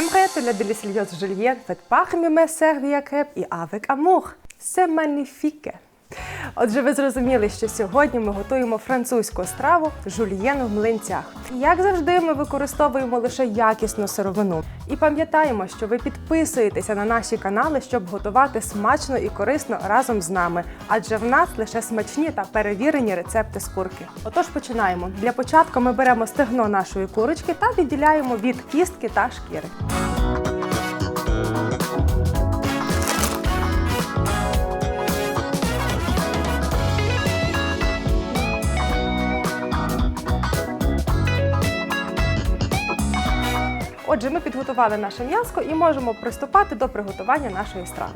J'aimerais te la délicieuse julienne faite parmi mes crêpes et avec amour. C'est magnifique. Отже, ви зрозуміли, що сьогодні ми готуємо французьку страву жульєн в млинцях. Як завжди, ми використовуємо лише якісну сировину. І пам'ятаємо, що ви підписуєтеся на наші канали, щоб готувати смачно і корисно разом з нами. Адже в нас лише смачні та перевірені рецепти з курки. Отож, починаємо. Для початку ми беремо стегно нашої курочки та відділяємо від кістки та шкіри. Отже, ми підготували наше м'яско і можемо приступати до приготування нашої страви.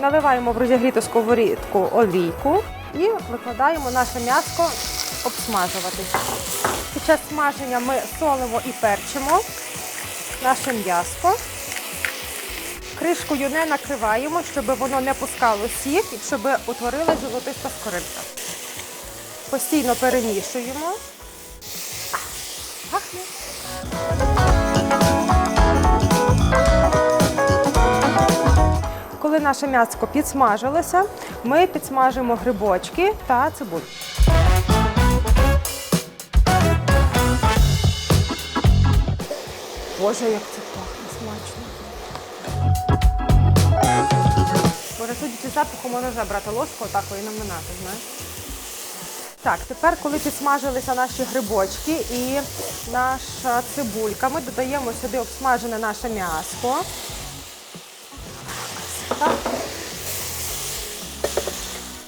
Наливаємо в розігріту сковорідку олійку і викладаємо наше м'яско обсмажуватись. Під час смаження ми солимо і перчимо наше м'яско. Кришкою не накриваємо, щоб воно не пускало сік і щоб утворилася золотиста скоринка. Постійно перемішуємо. Пахне. Коли наше м'яско підсмажилося, ми підсмажимо грибочки та цибулю. Боже, як це судячи запаху, можна вже брати ложку отако і наминати, знаєш. Так, тепер, коли підсмажилися наші грибочки і наша цибулька, ми додаємо сюди обсмажене наше м'ясо.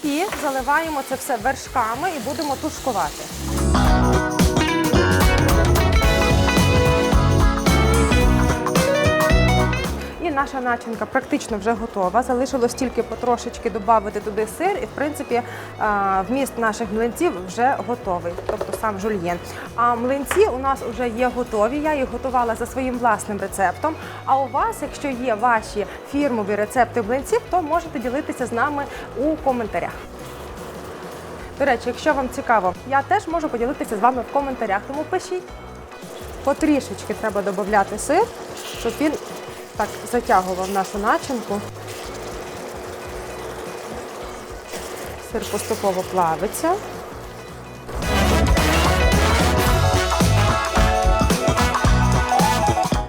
І заливаємо це все вершками і будемо тушкувати. Наша начинка практично вже готова. Залишилось тільки потрошечки додати туди сир, і в принципі вміст наших млинців вже готовий, тобто сам жульєн. А млинці у нас вже є готові. Я їх готувала за своїм власним рецептом. А у вас, якщо є ваші фірмові рецепти млинців, то можете ділитися з нами у коментарях. До речі, якщо вам цікаво, я теж можу поділитися з вами в коментарях, тому пишіть. Потрішечки треба додати сир, щоб він так затягував нашу начинку. Сир поступово плавиться.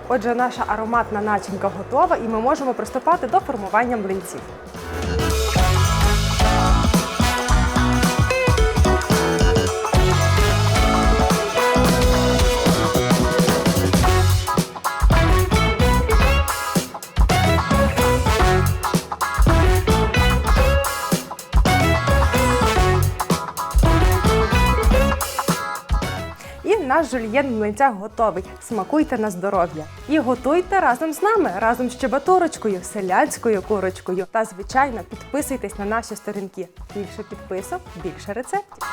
Отже, наша ароматна начинка готова і ми можемо приступати до формування млинців. Наш жульєн в млинцях готовий. Смакуйте на здоров'я. І готуйте разом з нами, разом з чебаторочкою, селянською курочкою. Та, звичайно, підписуйтесь на наші сторінки. Більше підписок, більше рецептів.